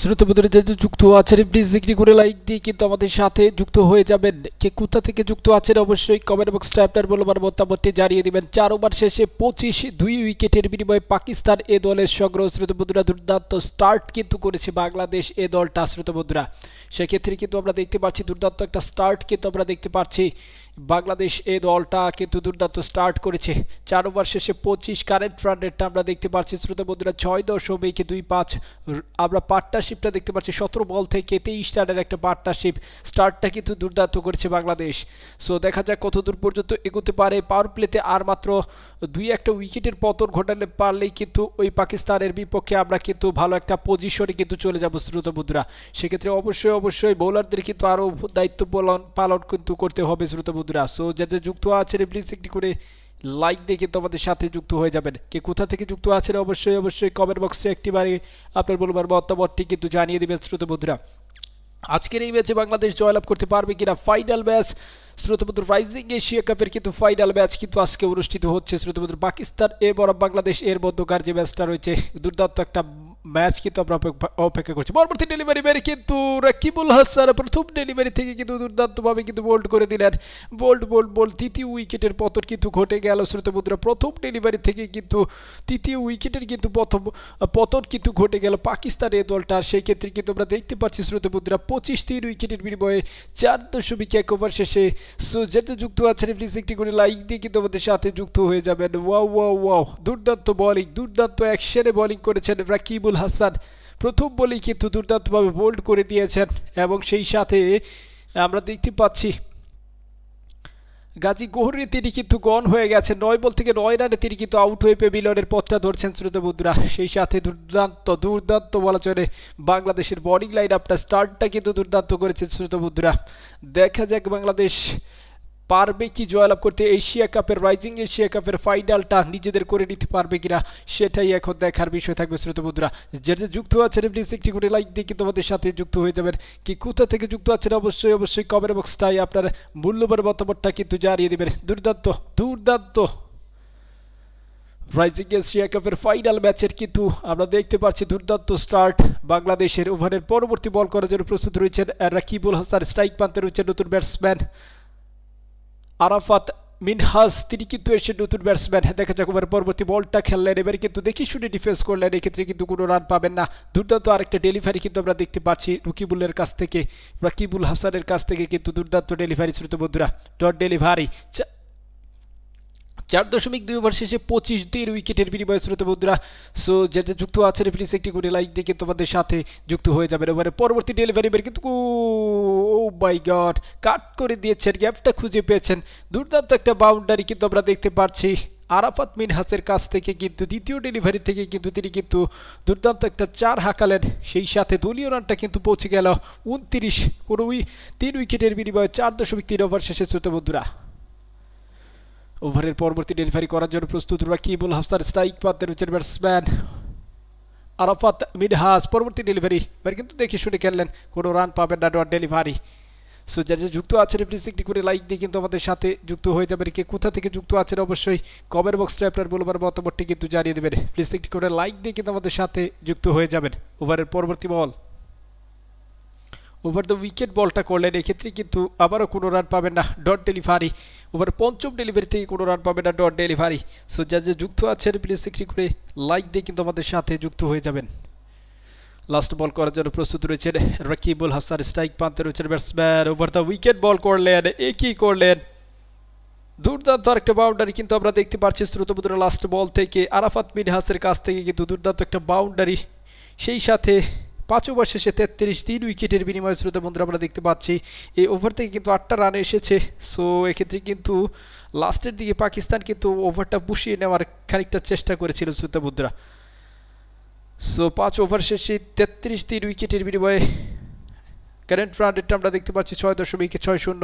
শ্রোতবন্ধুরা যুক্ত আছেন প্লিজ একটি করে লাইক দিয়ে কিন্তু আমাদের সাথে যুক্ত হয়ে যাবেন। কে কোথা থেকে যুক্ত আছেন অবশ্যই কমেন্ট বক্সটা আপনার বলবার মতামতটি জানিয়ে দিবেন। চার ওভার শেষে পঁচিশ দুই উইকেটের বিনিময়ে পাকিস্তান এ দলের সংগ্রহ শ্রোতবন্ধুরা দুর্দান্ত স্টার্ট কিন্তু করেছে বাংলাদেশ এ দলটা, শ্রোতবন্ধুরা। সেক্ষেত্রে কিন্তু আমরা দেখতে পাচ্ছি দুর্দান্ত একটা স্টার্ট কিন্তু আমরা দেখতে পাচ্ছি। বাংলাদেশ এ দলটা কিন্তু দুর্দান্ত স্টার্ট করেছে। চার ওভার শেষে পঁচিশ কারেন্ট রান রেটটা আমরা দেখতে পাচ্ছি। শ্রোতবন্ধুরা ছয় দশমিক দুই পাঁচ আমরা পার্টনারশিপটা দেখতে পাচ্ছি। সতেরো বল থেকে তেইশ রানের একটা পার্টনারশিপ স্টার্টটা কিন্তু দুর্দান্ত করেছে বাংলাদেশ। সো দেখা যাক কত দূর পর্যন্ত এগোতে পারে। পাওয়ার প্লেতে আর মাত্র দুই একটা উইকেটের পতন ঘটালে পারলেই কিন্তু ওই পাকিস্তানের বিপক্ষে আমরা কিন্তু ভালো একটা পজিশনে কিন্তু চলে যাব শ্রোতবন্ধুরা সেক্ষেত্রে অবশ্যই অবশ্যই বোলারদের কিন্তু আরও দায়িত্ব পালন কিন্তু করতে হবে শ্রোতবন্ধুরা সো যাদের যুক্ত আছেন প্লিজ একটি করে লাইক দিয়ে কিন্তু আমাদের সাথে যুক্ত হয়ে যাবেন। কে কোথা থেকে যুক্ত আছেন অবশ্যই অবশ্যই কমেন্ট বক্সে একটিবারে আপনার বলবার মতামতটি কিন্তু জানিয়ে দেবেন শ্রোতবন্ধুরা আজকের এই ম্যাচে বাংলাদেশ জয়লাভ করতে পারবে কিনা? ফাইনাল ম্যাচ শ্রোতবন্ধু রাইজিং এশিয়া কাপের কিন্তু ফাইনাল ম্যাচ কিন্তু আজকে অনুষ্ঠিত হচ্ছে শ্রোতবন্ধু পাকিস্তান এবং বাংলাদেশ এর মধ্যকার যে ম্যাচটা রয়েছে, দুর্দান্ত একটা ম্যাচ কিন্তু আমরা অপেক্ষা- করছি। পরবর্তী ডেলিভারি ম্যানে কিন্তু রাকিবুল হাসান প্রথম ডেলিভারি থেকে কিন্তু দুর্দান্তভাবে কিন্তু বোল্ড করে দিলেন। বোল্ড বোল্ড বোল্ড তৃতীয় উইকেটের পতন কিন্তু ঘটে গেল শ্রোতবন্ধুরা প্রথম ডেলিভারি থেকে কিন্তু তৃতীয় উইকেটের কিন্তু প্রথম, পতন কিন্তু ঘটে গেল পাকিস্তান এই দলটা। সেই ক্ষেত্রে কিন্তু আমরা দেখতে পাচ্ছি শ্রোতবন্ধুরা পঁচিশ তিন উইকেটের বিনিময়ে চার দশমিক এক ওভার শেষে। যেটা যুক্ত আছেন প্লিজ একটি করে লাইক দিয়ে কিন্তু আমাদের সাথে যুক্ত হয়ে যাবেন। ওয়াও ওয়াও ওয়াও দুর্দান্ত বলিং দুর্দান্ত অ্যাকশনে বলিং করেছেন রাকিবুল হাসান প্রথম বলেই কিন্তু দুর্দান্তভাবে বোল্ড করে দিয়েছেন এবং সেই সাথে আমরা দেখতে পাচ্ছি গাজী গোহরে তিনি কিন্তু গন হয়ে গেছেন। নয় বল থেকে নয় রানে তিনি কিন্তু আউট হয়ে পেভিলনের পথটা ধরছেন শ্রোতবন্ধুরা সেই সাথে দুর্দান্ত দুর্দান্ত বলা চলে বাংলাদেশের বোলিং লাইন আপনার স্টার্টটা কিন্তু দুর্দান্ত করেছে শ্রোতবন্ধুরা দেখা যাক বাংলাদেশ পারবে কি জয়লাভ করতে এশিয়া কাপের রাইজিং এশিয়া কাপের ফাইনালটা নিজেদের করে নিতে পারবে কিনা সেটাই এখন দেখার বিষয় থাকবে শ্রোতবন্ধুরা যে যে যুক্ত আছেন প্লিজ একটি করে লাইক দিয়ে কিন্তু আমাদের সাথে যুক্ত হয়ে যাবেন। কি কোথা থেকে যুক্ত আছেন অবশ্যই অবশ্যই কমেন্ট বক্সটাই আপনার মূল্যবান মতামতটা কিন্তু জানিয়ে দেবেন। দুর্দান্ত দুর্দান্ত। রাইজিং এশিয়া কাপের ফাইনাল ম্যাচের কিন্তু আমরা দেখতে পাচ্ছি দুর্দান্ত স্টার্ট বাংলাদেশের ওভারের পরবর্তী বল করার জন্য প্রস্তুত রয়েছেন রাকিবুল হাসান। স্ট্রাইক প্রান্তে রয়েছেন নতুন ব্যাটসম্যান আরাফাত মিনহাস তিনি কিন্তু এসে নতুন ব্যাটসম্যান দেখা যাক ওভার পরবর্তী বলটা খেললেন। এবারে কিন্তু দেখি শুনে ডিফেন্স করলেন। এক্ষেত্রে কিন্তু কোনো রান পাবেন না। দুর্দান্ত আরেকটা ডেলিভারি কিন্তু আমরা দেখতে পাচ্ছি রুকিবুলের কাছ থেকে। রাকিবুল হাসানের কাছ থেকে কিন্তু দুর্দান্ত ডেলিভারি শ্রুত বন্ধুরা। ডট ডেলিভারি চার দশমিক দুই ওভার শেষে পঁচিশ তিন উইকেটের বিনিময়ে শ্রোত বন্ধুরা। সো যাতে যুক্ত আছেন প্লিজ একটি করে লাইক দিয়ে কিন্তু আমাদের সাথে যুক্ত হয়ে যাবেন। এবারে পরবর্তী ডেলিভারি বের কিন্তু ও বাই গড কাট করে দিয়েছেন গ্যাপটা খুঁজে পেয়েছেন। দুর্দান্ত একটা বাউন্ডারি কিন্তু আমরা দেখতে পাচ্ছি। আরাফাত মিনহাসের কাছ থেকে কিন্তু, দ্বিতীয় ডেলিভারি থেকে কিন্তু তিনি কিন্তু দুর্দান্ত একটা চার হাঁকালেন। সেই সাথে দলীয় রানটা কিন্তু পৌঁছে গেল। উনত্রিশ কোনো তিন উইকেটের বিনিময়ে চার দশমিক তিন ওভার শেষে শ্রোত বন্ধুরা। ওভারের পরবর্তী ডেলিভারি করার জন্য প্রস্তুত রাকিবুল হাসান স্ট্রাইক পাতে রয়েছেন ব্যাটসম্যান আরাফাত মিনহাস। পরবর্তী ডেলিভারি এবার কিন্তু দেখে শুনে খেললেন, কোনো রান পাবেন না ডট ডেলিভারি সো যারা যে যুক্ত আছেন প্লিজ একটি করে লাইক দিয়ে কিন্তু আমাদের সাথে যুক্ত হয়ে যাবেন। কে কোথা থেকে যুক্ত আছেন, অবশ্যই কমেন্ট বক্সটা আপনার বলবার মতামতটি কিন্তু জানিয়ে দেবেন। প্লিজ একটি করে লাইক দিয়ে কিন্তু আমাদের সাথে যুক্ত হয়ে যাবেন। ওভারের পরবর্তী বল ওভার দ্য উইকেট বলটা করলেন। এক্ষেত্রে কিন্তু আবারও কোনো রান পাবেন না ডট ডেলিভারি ওভার পঞ্চম ডেলিভারি থেকে কোনো রান পাবেন না ডট ডেলিভারি সো যা যে যুক্ত আছেন প্লিজ একটি করে লাইক দিয়ে কিন্তু আমাদের সাথে যুক্ত হয়ে যাবেন। লাস্ট বল করার জন্য প্রস্তুত রয়েছেন রাকিবুল হাসান স্ট্রাইক পান্তে রয়েছেন batsman over the wicket ball করলেন, এ কি করলেন? দুর্দান্ত আরেকটা বাউন্ডারি কিন্তু আমরা দেখতে পাচ্ছি শ্রোতবুদ্র লাস্ট বল থেকে আরাফাত মিনহাসের কাছ থেকে কিন্তু দুর্দান্ত একটা বাউন্ডারি সেই সাথে পাঁচ ওভার শেষে তেত্রিশ তিন উইকেটের বিনিময়ে শ্রোত বন্ধুরা, আমরা দেখতে পাচ্ছি এই ওভার থেকে কিন্তু আটটা রান এসেছে। সো এক্ষেত্রে কিন্তু লাস্টের দিকে পাকিস্তান কিন্তু ওভারটা পুষিয়ে নেওয়ার খানিকটা চেষ্টা করেছিল শ্রোত বন্ধুরা। সো পাঁচ ওভার শেষে তেত্রিশ তিন উইকেটের বিনিময়ে কারেন্ট রান রেটটা আমরা দেখতে পাচ্ছি ছয় দশমিক ছয় শূন্য।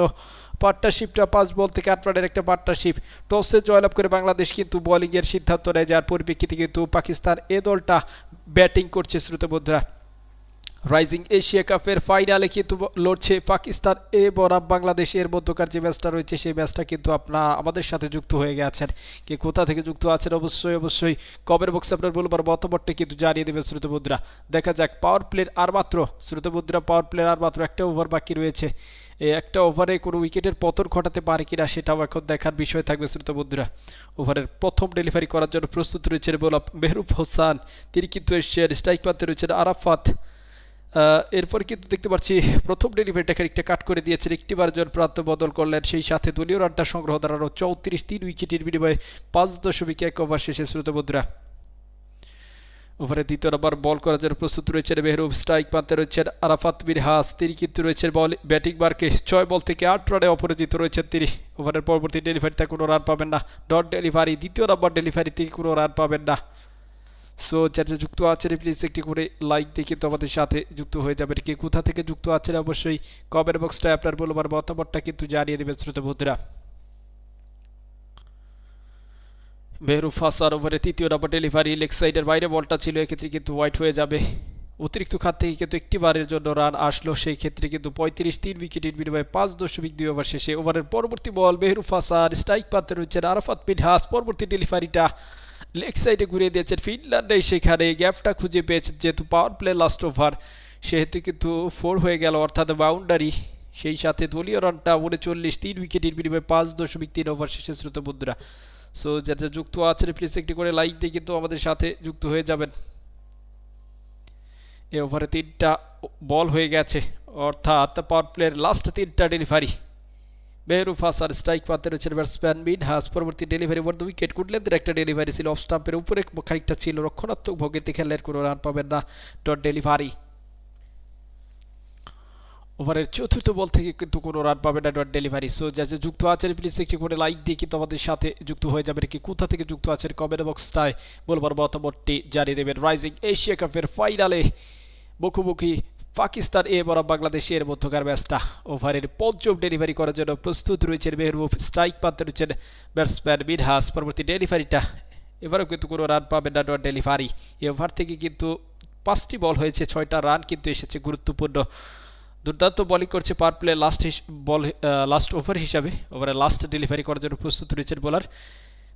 পার্টনারশিপটা পাঁচ বল থেকে আট রানের একটা পার্টনারশিপ টসে জয়লাভ করে বাংলাদেশ কিন্তু বোলিংয়ের সিদ্ধান্ত নেয়, যার পরিপ্রেক্ষিতে কিন্তু পাকিস্তান এ দলটা ব্যাটিং করছে শ্রোতবন্ধুরা রাইজিং এশিয়া কাপের ফাইনালে কিন্তু লড়ছে পাকিস্তান এ বাংলাদেশ এর মধ্যকার যে ম্যাচটা রয়েছে, সেই ম্যাচটা কিন্তু আপনার আমাদের সাথে যুক্ত হয়ে গেছেন। কে কোথা থেকে যুক্ত আছেন? অবশ্যই অবশ্যই কবের বক্সে আপনার বলবার মতামতটা কিন্তু জানিয়ে দেবেন শ্রুতবুদ্রা দেখা যাক পাওয়ার প্লের আর মাত্র শ্রুতবুদ্রা পাওয়ার প্লের আর মাত্র একটা ওভার বাকি রয়েছে। একটা ওভারে কোনো উইকেটের পতন ঘটাতে পারে কিনা সেটাও এখন দেখার বিষয় থাকবে শ্রোতবন্ধুরা ওভারের প্রথম ডেলিভারি করার জন্য প্রস্তুত রয়েছেন বল মেহরুব হোসান। তিনি কিন্তু এসছেন স্ট্রাইক প্রান্তে রয়েছেন আরাফাত। এরপর কিন্তু দেখতে পাচ্ছি প্রথম ডেলিভারিটা খানিকটা কাট করে দিয়েছেন। একটিবার জন প্রান্ত বদল করলেন, সেই সাথে দলীয় রানটা সংগ্রহ দাঁড়ানো চৌত্রিশ তিন উইকেটের বিনিময়ে পাঁচ দশমিক এক ওভার শেষে শ্রোতবন্ধুরা ওভারে দ্বিতীয় নম্বর বল করার জন্য প্রস্তুত রয়েছেন মেহরুব স্ট্রাইক প্রান্তে রয়েছেন আরাফাত বিন হাস, তিনি কিন্তু রয়েছেন বল, ব্যাটিং মার্কে ছয় বল থেকে আট রানে অপরাজিত রয়েছেন তিনি। ওভারের পরবর্তী ডেলিভারিতে কোনো রান পাবেন না। ডট ডেলিভারি, দ্বিতীয় নম্বর ডেলিভারিতে কোনো রান পাবেন না। সো যারা যুক্ত আছেন প্লিজ একটি করে লাইক দিয়ে কিন্তু আমাদের সাথে যুক্ত হয়ে যাবেন। কে কোথা থেকে যুক্ত আছেন অবশ্যই কমেন্ট বক্সটায় আপনার বলবার মতামতটা কিন্তু জানিয়ে দেবেন, শ্রোতা বন্ধুরা। মেহরুফ হাসান ওভারে তৃতীয় নম্বর ডেলিভারি লেগ সাইডের বাইরে বলটা ছিল, এক্ষেত্রে কিন্তু হোয়াইট হয়ে যাবে। অতিরিক্ত খাত থেকে কিন্তু একটি বারের জন্য রান আসলো, সেই ক্ষেত্রে কিন্তু পঁয়ত্রিশ তিন উইকেটের বিনিময়ে পাঁচ দশমিক দুই ওভার শেষে ওভারের পরবর্তী বল মেহরুফ হাসান স্ট্রাইক পাতে রয়েছেন আরাফাত বিন হাস। পরবর্তী ডেলিভারিটা লেগ সাইডে ঘুরিয়ে দিয়েছেন ফিনল্যান্ডে। সেখানে গ্যাপটা খুঁজে পেয়েছেন যেহেতু পাওয়ার প্লে লাস্ট ওভার সেহেতু কিন্তু ফোর হয়ে গেল, অর্থাৎ বাউন্ডারি সেই সাথে দলীয় রানটা উনচল্লিশ, তিন উইকেটের বিনিময়ে পাঁচ দশমিক তিন ওভার শেষে শ্রোত বন্ধুরা। সো যারা যুক্ত আছেন প্লিজ একটি করে লাইক দিয়ে কিন্তু আমাদের সাথে যুক্ত হয়ে যাবেন। এ ওভারে তিনটা বল হয়ে গেছে, অর্থাৎ পাওয়ার প্লেয়ার লাস্ট তিনটা ডেলিভারি মেহরুফ হাসান স্ট্রাইক পাতে রয়েছেন ব্যাটসম্যান মিন হাস। পরবর্তী ডেলিভারি ওভার দ্য উইকেট কুটলেন্দের একটা ডেলিভারি ছিল অফ স্টাম্পের উপরে। খানিকটা ছিল রক্ষণাত্মক ভঙ্গিতে খেললেন, কোনো রান পাবেন না ডট ডেলিভারি। ওভারের চতুর্থ বল থেকে কিন্তু কোনো রান পাবে না ডট ডেলিভারি। সো যা যা যুক্ত আছেন প্লিজ একটি করে লাইক দিয়ে কিন্তু আমাদের সাথে যুক্ত হয়ে যাবেন। কি কোথা থেকে যুক্ত আছেন কমেন্ট বক্সটায় বলবার মতামতটি জানিয়ে দেবেন। রাইজিং এশিয়া কাপের ফাইনালে মুখোমুখি পাকিস্তান এ বরাব বাংলাদেশের মধ্যকার ম্যাচটা। ওভারের পঞ্চম ডেলিভারি করার জন্য প্রস্তুত রয়েছেন মেহরুব স্ট্রাইক পাতে রয়েছেন ব্যাটসম্যান মিনহাস। পরবর্তী ডেলিভারিটা এবারেও কিন্তু কোনো রান পাবেন না ডট ডেলিভারি এই ওভার থেকে কিন্তু পাঁচটি বল হয়েছে, ছয়টা রান কিন্তু এসেছে গুরুত্বপূর্ণ। দুর্দান্ত বোলিং করছে power play last ball last over হিসাবে। ওভারে লাস্ট ডেলিভারি করার জন্য প্রস্তুত রয়েছেন বোলার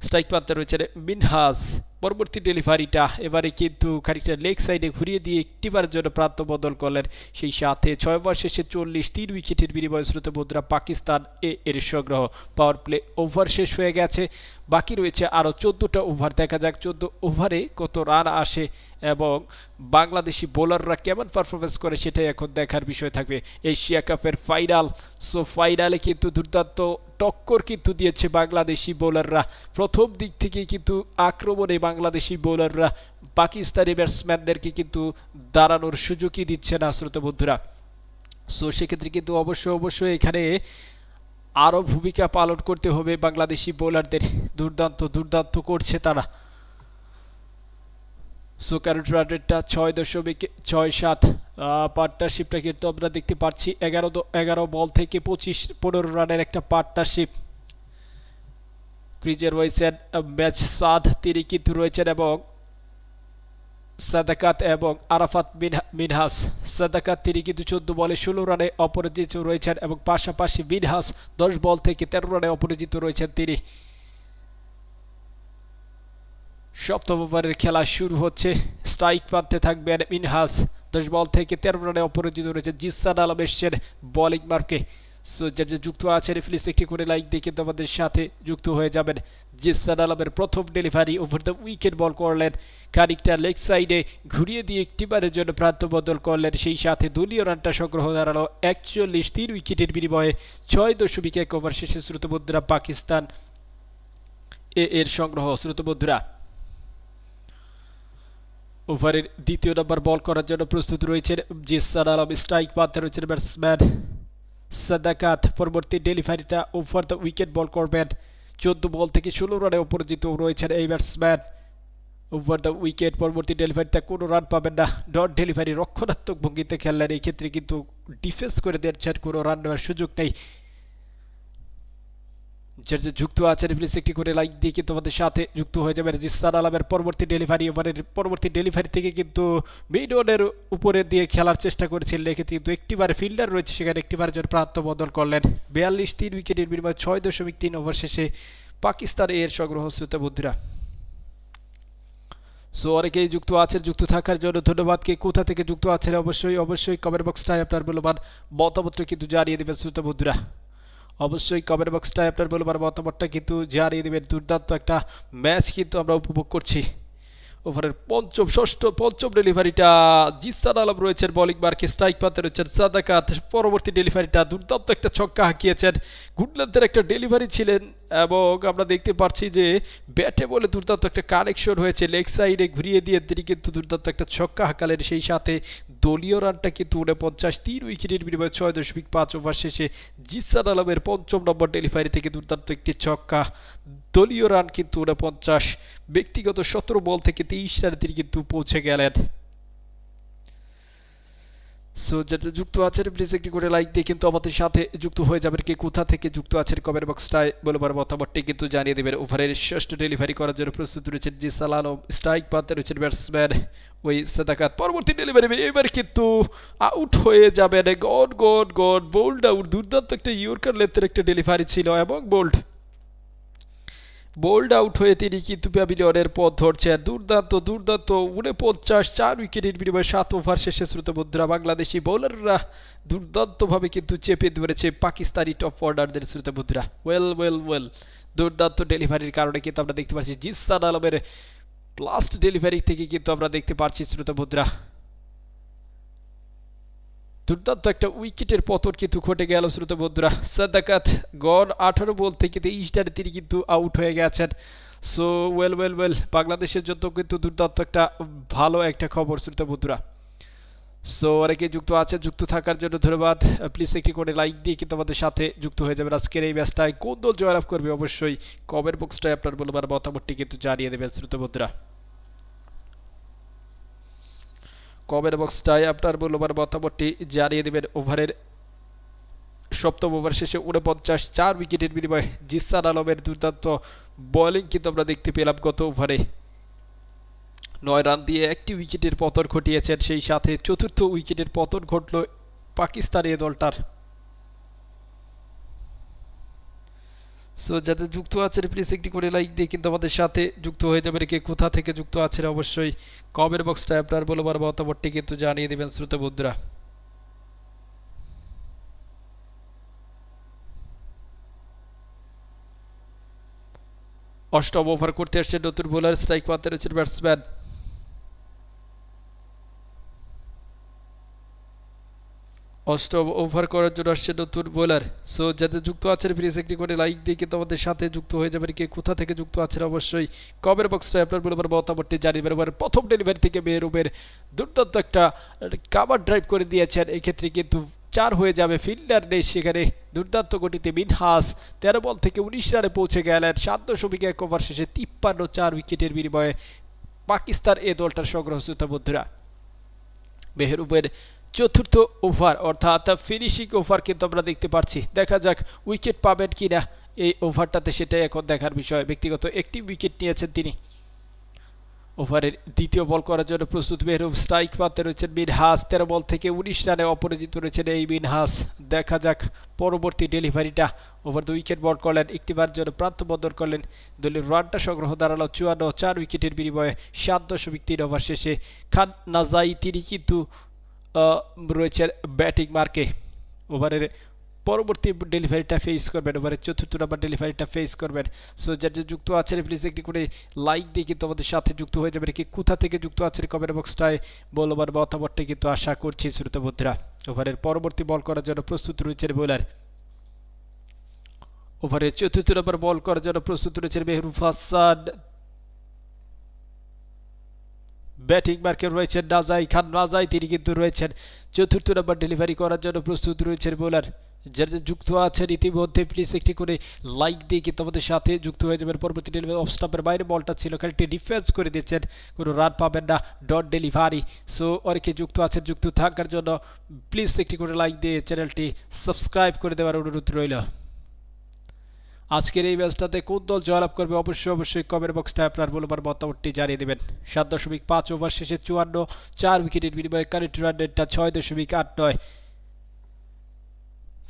স্ট্রাইক প্রান্তে রয়েছেন মিনহাজ পরবর্তী ডেলিভারিটা এবারে কিন্তু খানিকটা লেগ সাইডে ঘুরিয়ে দিয়ে একটিবার জন্য প্রান্ত বদল করলেন। সেই সাথে ছয় ওভার শেষে চল্লিশ, তিন উইকেটের বিনিময়ে শ্রুত মুদ্রা পাকিস্তান এ এর সংগ্রহ পাওয়ার প্লে ওভার শেষ হয়ে গেছে। বাকি রয়েছে আরও চোদ্দোটা ওভার। দেখা যাক চোদ্দ ওভারে কত রান আসে এবং বাংলাদেশি বোলাররা কেমন পারফরমেন্স করে সেটাই এখন দেখার বিষয় থাকবে। এশিয়া কাপের ফাইনাল। সো ফাইনালে কিন্তু দুর্দান্ত টক্কর কিন্তু দিয়েছে বাংলাদেশি বোলাররা। প্রথম দিক থেকেই কিন্তু আক্রমণে বাংলাদেশি বোলাররা পাকিস্তানি ব্যাটসম্যানদেরকে কিন্তু দাঁড়ানোর সুযোগই দিচ্ছে না শ্রোত বন্ধুরা সো সেক্ষেত্রে কিন্তু অবশ্যই অবশ্যই এখানে আরও ভূমিকা পালন করতে হবে বাংলাদেশি বোলারদের দুর্দান্ত দুর্দান্ত করছে তারা। সো কারেন্ট রান রেটটা ছয় দশমিক ছয় সাত পার্টনারশিপটা কিন্তু আমরা দেখতে পাচ্ছি। এগারো এগারো বল থেকে পঁচিশ, পনেরো রানের একটা পার্টনারশিপ ক্রিজে রয়েছেন ম্যাচ সাদ তিনি কিন্তু রয়েছেন এবং সাদাকাত এবং আরাফাত মিনহা- মিনহাস সাদাকাত তিনি কিন্তু চোদ্দ বলে ষোলো রানে অপরাজিত রয়েছেন এবং পাশাপাশি মিনহাস দশ বল থেকে তেরো রানে অপরাজিত রয়েছেন তিনি। সপ্তম ওভারের খেলা শুরু হচ্ছে। স্ট্রাইক প্রান্তে থাকবেন মিনহাস দশ বল থেকে তেরো রানে অপরাজিত রয়েছে জিসান আলম এসছেন বোলিং মার্কে সো যে যুক্ত আছেন প্লিজ একটি করে লাইক দিয়ে কিন্তু আমাদের সাথে যুক্ত হয়ে যাবেন। জিসান আলমের প্রথম delivery over the wicket ball করলেন। খানিকটা লেগ সাইডে ঘুরিয়ে দিয়ে একটিবারের জন্য প্রান্ত বদল করলেন। সেই সাথে দলীয় রানটা সংগ্রহ দাঁড়াল একচল্লিশ তিন উইকেটের বিনিময়ে ছয় দশমিক এক ওভার শেষে শ্রুতবন্ধুরা পাকিস্তান এ এর সংগ্রহ। শ্রুতবন্ধুরা ওভারের দ্বিতীয় নম্বর বল করার জন্য প্রস্তুত রয়েছেন জিসান আলম। স্ট্রাইক পাতে রয়েছেন ব্যাটসম্যান সাদাকাত পরবর্তী ডেলিভারিটা ওভার দ্য উইকেট বল করবেন। চোদ্দ বল থেকে ষোলো রানে অপরাজিত রয়েছেন এই ব্যাটসম্যান। ওভার দ্য উইকেট পরবর্তী ডেলিভারিটা কোনো রান পাবেন না। ডট ডেলিভারি রক্ষণাত্মক ভঙ্গিতে খেললেন। এই ক্ষেত্রে কিন্তু ডিফেন্স করে দিয়েছেন, কোনো রান নেওয়ার সুযোগ নেই। যে যুক্ত আছেন প্লিজ একটি করে লাইক দিয়ে কিন্তু আমাদের সাথে যুক্ত হয়ে যাবে রেজিস্টার আলামের পরবর্তী ডেলিভারি ওভারের পরবর্তী ডেলিভারি থেকে কিন্তু মিডনের উপরে দিয়ে খেলার চেষ্টা করেছিলেন এক্ষেত্রে কিন্তু একটিবার ফিল্ডার রয়েছে সেখানে একটিবার জন্য প্রান্ত বদল করলেন। বিয়াল্লিশ তিন উইকেটের বিনিময়ে ছয় দশমিক তিন ওভার শেষে পাকিস্তান এর সংগ্রহ শ্রোতা বন্ধুরা। সো অনেকেই যুক্ত আছেন, যুক্ত থাকার জন্য ধন্যবাদ। কে কোথা থেকে যুক্ত আছেন অবশ্যই অবশ্যই কমেন্ট বক্সটায় আপনার মূল্যবান মতামতটা কিন্তু জানিয়ে দেবেন শ্রোতা বন্ধুরা। অবশ্যই কমেন্ট বক্সটায় আপনার মূল্যবান মতামতটা কিন্তু জানিয়ে দেবেন। দুর্দান্ত একটা ম্যাচ কিন্তু আমরা উপভোগ করছি। ওভারের পঞ্চম, ষষ্ঠ, পঞ্চম ডেলিভারিটা জিসান আলম রয়েছেন বোলিং মার্কে স্ট্রাইক পাতে রয়েছেন সাদাকাত পরবর্তী ডেলিভারিটা দুর্দান্ত একটা ছক্কা হাঁকিয়েছেন। গুডল্যান্ডের একটা ডেলিভারি ছিলেন এবং আমরা দেখতে পাচ্ছি যে ব্যাটে বলে দুর্দান্ত একটা কানেকশন হয়েছে। লেগ সাইডে ঘুরিয়ে দিয়ে তিনি কিন্তু দুর্দান্ত একটা ছক্কা হাঁকালেন সেই সাথে। দলীয় রানটা কিন্তু উনপঞ্চাশ তিন উইকেটের বিনিময়ে ছয় দশমিক পাঁচ ওভার শেষে জিসান আলমের পঞ্চম নম্বর ডেলিভারি থেকে দুর্দান্ত একটি ছক্কা। দলীয় রান কিন্তু উনে পঞ্চাশ, ব্যক্তিগত সতেরো বল থেকে তেইশ রানে তিনি কিন্তু পৌঁছে গেলেন। সো যারা যুক্ত আছেন প্লিজ একটি করে লাইক দিয়ে কিন্তু আমাদের সাথে যুক্ত হয়ে যাবেন। কে কোথা থেকে যুক্ত আছেন কমেন্ট বক্সটায় বলবার মতামতটি কিন্তু জানিয়ে দেবেন। ওভারের ষষ্ঠ ডেলিভারি করার জন্য প্রস্তুত রয়েছেন জি সালানো স্ট্রাইক পাতে রয়েছেন ব্যাটসম্যান ওই সাদাকাত। পরবর্তী ডেলিভারি এবার কিন্তু আউট হয়ে যাবেন। God God God bowled out দুর্দান্ত একটা ইয়র্কার লেন্থের একটা ডেলিভারি ছিল এবং বোল্ড বোল্ড আউট হয়ে তিনি কিন্তু প্যাভিলিয়নের পথ ধরছেন। দুর্দান্ত দুর্দান্ত, উনপঞ্চাশ, চার উইকেটের বিনিময়ে সাত ওভার শেষে শ্রুতবুদ্রা বাংলাদেশি বোলাররা দুর্দান্তভাবে কিন্তু চেপে ধরেছে পাকিস্তানি টপ অর্ডারদের শ্রুতবুদ্রা ওয়েল ওয়েল ওয়েল দুর্দান্ত ডেলিভারির কারণে কিন্তু আমরা দেখতে পাচ্ছি জিসান আলমের লাস্ট ডেলিভারি থেকে কিন্তু আমরা দেখতে পাচ্ছি শ্রুতবুদ্রা দুর্দান্ত একটা উইকেটের পতন কিন্তু ঘটে গেল, শ্রোত বন্ধুরা। সাদাকাত গড় আঠারো বল থেকে তেইশ রানে তিনি কিন্তু আউট হয়ে গেছেন। সো ওয়েল ওয়েল ওয়েল বাংলাদেশের জন্য কিন্তু দুর্দান্ত একটা ভালো একটা খবর, শ্রোত বন্ধুরা। সো অনেকে যুক্ত আছে যুক্ত থাকার জন্য ধন্যবাদ। প্লিজ একটি করে লাইক দিয়ে কিন্তু আমাদের সাথে যুক্ত হয়ে যাবেন আজকের এই ম্যাচটায়। কোন দল জয়লাভ করবে? অবশ্যই কমেন্ট বক্সটায় আপনার বলবার মতামতটি কিন্তু জানিয়ে দেবেন, শ্রোত বন্ধুরা কমেন্ট বক্সটায় আপনার মূল্যবান মতামতটি জানিয়ে দেবেন। ওভারের সপ্তম ওভার শেষে উনপঞ্চাশ চার উইকেটের বিনিময়ে জিসান আলমের দুর্দান্ত বোলিং কিন্তু আমরা দেখতে পেলাম গত ওভারে। নয় রান দিয়ে একটি উইকেটের পতন ঘটিয়েছেন, সেই সাথে চতুর্থ উইকেটের পতন ঘটল পাকিস্তানি দলটার। সো যাতে যুক্ত আছেন প্লিজ একটি করে লাইক দিয়ে কিন্তু আমাদের সাথে যুক্ত হয়ে যাবে কে কোথা থেকে যুক্ত আছেন, অবশ্যই কমেন্ট বক্সটায় আপনার বলবার মতামতটি কিন্তু জানিয়ে দেবেন, শ্রোতা অষ্টম ওভার করতে আসছে নতুন বোলার স্ট্রাইক পাতে রয়েছেন ব্যাটসম্যান অষ্টম ওভার করার জন্য আসছে নতুন বোলার। সো যাদের যুক্ত আছেন প্লিজ একটি করে লাইক দিয়ে কিন্তু আমাদের সাথে যুক্ত হয়ে যাবেন, কে কোথা থেকে যুক্ত আছেন অবশ্যই কমেন্ট বক্সটা আপনার বলবার মতামতটি জানিয়ে এবার প্রথম ডেলিভারি থেকে মেহরুবের দুর্দান্ত একটা কাভার ড্রাইভ করে দিয়েছেন। এক্ষেত্রে কিন্তু চার হয়ে যাবে ফিল্ডার নেই সেখানে। দুর্দান্ত গতিতে মিনহাস তেরো বল থেকে উনিশ রানে পৌঁছে গেলেন। সাত দশমিক এক ওভার শেষে তিপ্পান্ন চার উইকেটের বিনিময়ে পাকিস্তান এ দলটার সংগ্রহ শ্রোতা বন্ধুরা। মেহরুবের চতুর্থ ওভার, অর্থাৎ ফিনিশিং ওভার কিন্তু আমরা দেখতে পাচ্ছি। দেখা যাক উইকেট পাবেন কি না এই ওভারটাতে সেটাই এখন দেখার বিষয়। ব্যক্তিগত একটি উইকেট নিয়েছেন তিনি। ওভারের দ্বিতীয় বল করার জন্য প্রস্তুত মেহরুব স্ট্রাইক পাতে রয়েছেন মিনহাস। তেরো বল থেকে উনিশ রানে অপরাজিত রয়েছেন এই মিনহাস। দেখা যাক পরবর্তী ডেলিভারিটা। ওভার দু উইকেট বল করলেন একটিবার জন্য প্রান্ত বদল করলেন। দলের রানটা সংগ্রহ দাঁড়াল চুয়ান্ন, চার উইকেটের বিনিময়ে সাত দশমিক তিন ওভার শেষে। খান নাজাই, তিনি কিন্তু রয়েছেন ব্যাটিং মার্কে। ওভারের পরবর্তী ডেলিভারিটা ফেস করবেন, ওভারের চতুর্থ নম্বর ডেলিভারিটা ফেস করবেন। সো যারা যুক্ত আছেন প্লিজ একটি করে লাইক দিয়ে কিন্তু আমাদের সাথে যুক্ত হয়ে যাবেন। কি কোথা থেকে যুক্ত আছেন কমেন্ট বক্সটায় বলবার মতামতটা কিন্তু আশা করছি শ্রোতবুদ্ধরা ওভারের পরবর্তী বল করার জন্য প্রস্তুত রয়েছেন বোলার ওভারের চতুর্থ নম্বর বল করার জন্য প্রস্তুত রয়েছেন মেহরুফ হাসান। ব্যাটিং মার্কে রয়েছেন নাজাই খান, নাজাই তিনি কিন্তু রয়েছেন। চতুর্থ নম্বর ডেলিভারি করার জন্য প্রস্তুত রয়েছেন বোলার যারা যুক্ত আছেন ইতিমধ্যে প্লিজ একটি করে লাইক দিয়ে কিন্তু আমাদের সাথে যুক্ত হয়ে যাবেন। পরবর্তী ডেলিভারি অফ স্টাম্পের বাইরে বলটা ছিল খানিকটি ডিফেন্স করে দিচ্ছেন। কোনো রান পাবেন না ডট ডেলিভারি সো অনেকে যুক্ত আছেন, যুক্ত থাকার জন্য প্লিজ একটি করে লাইক দিয়ে চ্যানেলটি সাবস্ক্রাইব করে দেওয়ার অনুরোধ রইল। আজকের এই ম্যাচটাতে কোন দল জয়লাভ করবে? অবশ্যই অবশ্যই কমেন্ট বক্সটা আপনার বলবার মতামতটি জানিয়ে দেবেন। সাত দশমিক পাঁচ ওভার শেষে চুয়ান্ন, চার উইকেটের বিনিময়ে কারেন্ট রান রেটটা ছয় দশমিক আট নয়।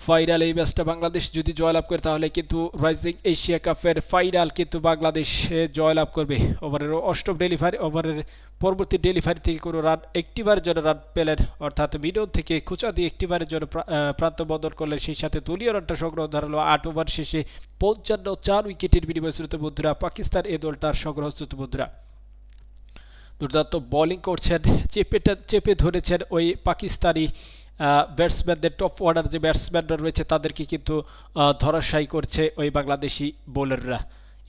ফাইনাল এই ম্যাচটা বাংলাদেশ যদি জয়লাভ করে, তাহলে কিন্তু রাইজিং এশিয়া কাপের ফাইনাল কিন্তু বাংলাদেশ জয়লাভ করবে। ওভারের অষ্টম ডেলিভারি ওভারের পরবর্তী ডেলিভারি থেকে কোনো রান একটিবারের জন্য রান পেলেন। অর্থাৎ মিডল থেকে খুচা দিয়ে একটিবারের জন্য প্রা- প্রান্ত বদল করলেন। সেই সাথে দলীয় রানটা সংগ্রহ ধরালো আট ওভার শেষে পঞ্চান্ন চার উইকেটের বিনিময়ে শ্রোত বন্ধুরা, পাকিস্তান এ দলটার সংগ্রহ শ্রোত বন্ধুরা। দুর্দান্ত বোলিং করছেন চেপেটা চেপে ধরেছেন ওই পাকিস্তানি ব্যাটসম্যানদের টপ অর্ডার যে ব্যাটসম্যানরা রয়েছে, তাদেরকে কিন্তু ধরাশায়ী করছে ওই বাংলাদেশি বোলাররা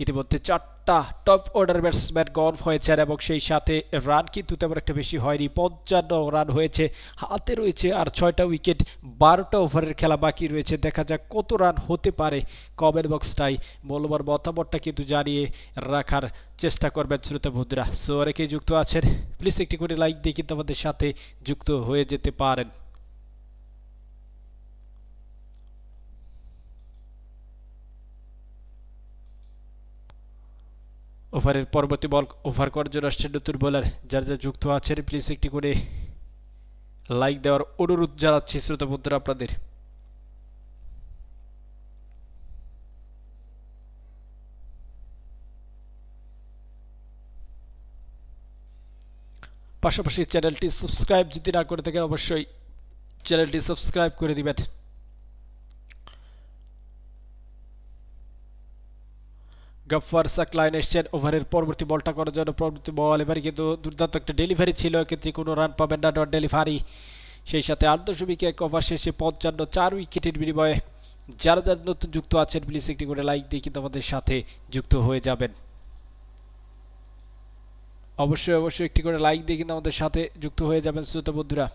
ইতিমধ্যে চারটা টপ অর্ডার ব্যাটসম্যান গন হয়েছেন এবং সেই সাথে রান কিন্তু তেমন একটা বেশি হয়নি। পঞ্চান্ন রান হয়েছে, হাতে রয়েছে আর ছয়টা উইকেট বারোটা ওভারের খেলা বাকি রয়েছে। দেখা যাক কত রান হতে পারে কমেন্ট বক্সটাই মূল্যবান মতামতটা কিন্তু জানিয়ে রাখার চেষ্টা করবেন শ্রোতা বন্ধুরা। সো অনেকেই যুক্ত আছেন। প্লিজ একটি করে লাইক দিয়ে কিন্তু আমাদের সাথে যুক্ত হয়ে যেতে পারেন। ওভারের পরবর্তী বল ওভার করার জন্য আসছেন নতুন বোলার যারা যারা যুক্ত আছেন প্লিজ একটি করে লাইক দেওয়ার অনুরোধ জানাচ্ছি শ্রোতা বন্ধুরা আপনাদের। পাশাপাশি চ্যানেলটি সাবস্ক্রাইব যদি না করে থাকেন, অবশ্যই চ্যানেলটি সাবস্ক্রাইব করে দিবেন। গফার সাকলাইন এসছেন ওভারের পরবর্তী বলটা করার জন্য। পরবর্তী বল, এবারে কিন্তু দুর্দান্ত একটা ডেলিভারি ছিল। এক্ষেত্রে কোনো রান পাবেন না ডট ডেলিভারি সেই সাথে আট দশমিক এক ওভার শেষে পঞ্চান্ন, চার উইকেটের বিনিময়ে যারা যারা নতুন যুক্ত আছেন প্লিজ একটি করে লাইক দিয়ে কিন্তু আমাদের সাথে যুক্ত হয়ে যাবেন। অবশ্যই অবশ্যই একটি করে লাইক দিয়ে কিন্তু আমাদের সাথে যুক্ত হয়ে যাবেন শ্রোতা বন্ধুরা।